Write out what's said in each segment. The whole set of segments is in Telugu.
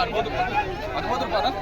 అద్భుతం అద్భుతం పదం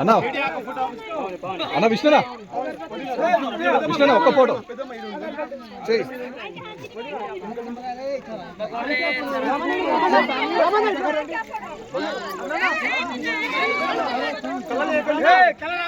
అన్న అన్న విష్ణునా విష్ణునా ఒక్క ఫోటో.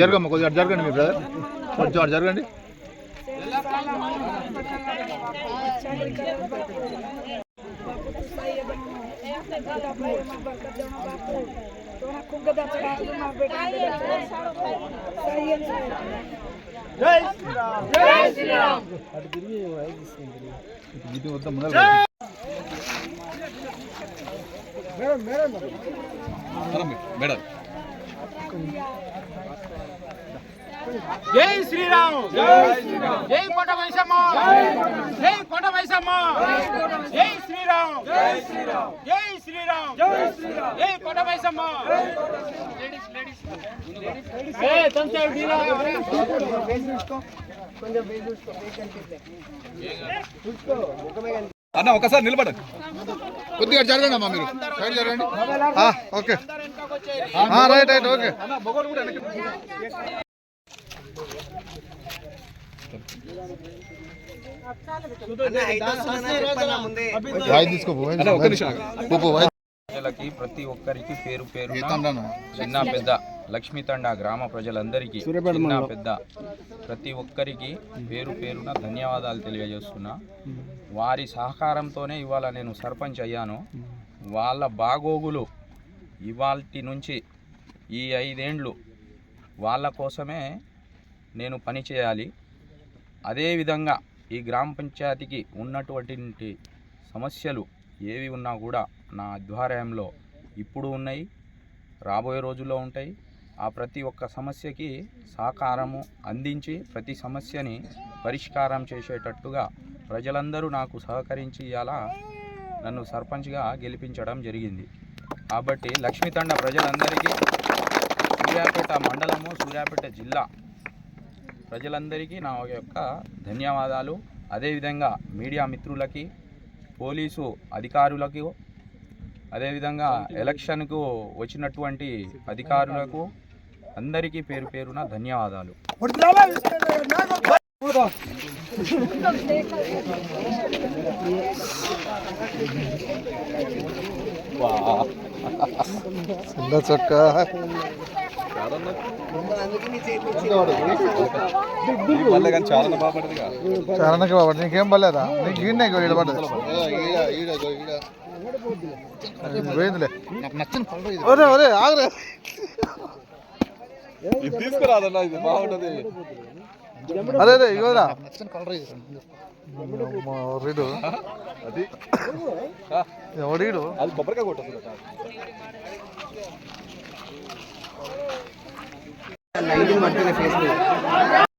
జరగమ్మ కొద్దిగా జరగండి మీ బ్రదర్ కొంచెం అటు జరగండి. Madam madam. ముందర మేడం. జై శ్రీరామ్. జై శ్రీరామ్. జై కోట వైసమ్మ జై కోట వైసమ్మ జై శ్రీరామ్. జై శ్రీరామ్. జై శ్రీరామ్. జై శ్రీరామ్. జై కోట వైసమ్మ లేడీస్ లేడీస్ ఏ తంతే డీలా అన్న ఒకసారి నిలబడండి. కొద్దిగా జరగండి అమ్మా మీరు. సైడ్ జరగండి. ఆ, ఓకే. ఆ, రైట్ రైట్ ఓకే. ప్రజలకి ప్రతి ఒక్కరికి పేరు పేరు? చిన్న పెద్ద లక్ష్మీతండ గ్రామ ప్రజలందరికీ చిన్న పెద్ద ప్రతి ఒక్కరికి పేరు పేరున ధన్యవాదాలు తెలియజేస్తున్నా. వారి సహకారంతోనే ఇవాళ నేను సర్పంచ్ అయ్యాను. వాళ్ళ బాగోగులు ఇవాల్టి నుంచి ఈ ఐదేండ్లు వాళ్ళ కోసమే నేను పని చేయాలి. అదేవిధంగా ఈ గ్రామ పంచాయతీకి ఉన్నటువంటి సమస్యలు ఏవి ఉన్నా కూడా నా ఆధ్వర్యంలో ఇప్పుడు ఉన్నాయి రాబోయే రోజుల్లో ఉంటాయి. ఆ ప్రతి ఒక్క సమస్యకి సహకారము అందించి ప్రతి సమస్యని పరిష్కారం చేసేటట్టుగా ప్రజలందరూ నాకు సహకరించి ఇలా నన్ను సర్పంచ్గా గెలిపించడం జరిగింది. కాబట్టి లక్ష్మీతండ ప్రజలందరికీ సూర్యాపేట మండలము సూర్యాపేట జిల్లా ప్రజలందరికీ నా యొక్క ధన్యవాదాలు. అదేవిధంగా మీడియా మిత్రులకి పోలీసు అధికారులకు అదేవిధంగా ఎలక్షన్కు వచ్చినటువంటి అధికారులకు అందరికీ పేరు పేరున ధన్యవాదాలు. చిన్న చారణకి బాబు నీకేం పర్లేదా నీకు ఈయనే ఇడబడ్డది పోయిందిలే ఒరే ఒరే ఆగరే. తీసుకురాదన్న ఇది బాగుంటది. అదే అదే ఇగోరా రీడు అది. ఎవడీడు అది కొబ్బరికాయ కొట్టదు இது மட்டும் ஃபேஸ்புக்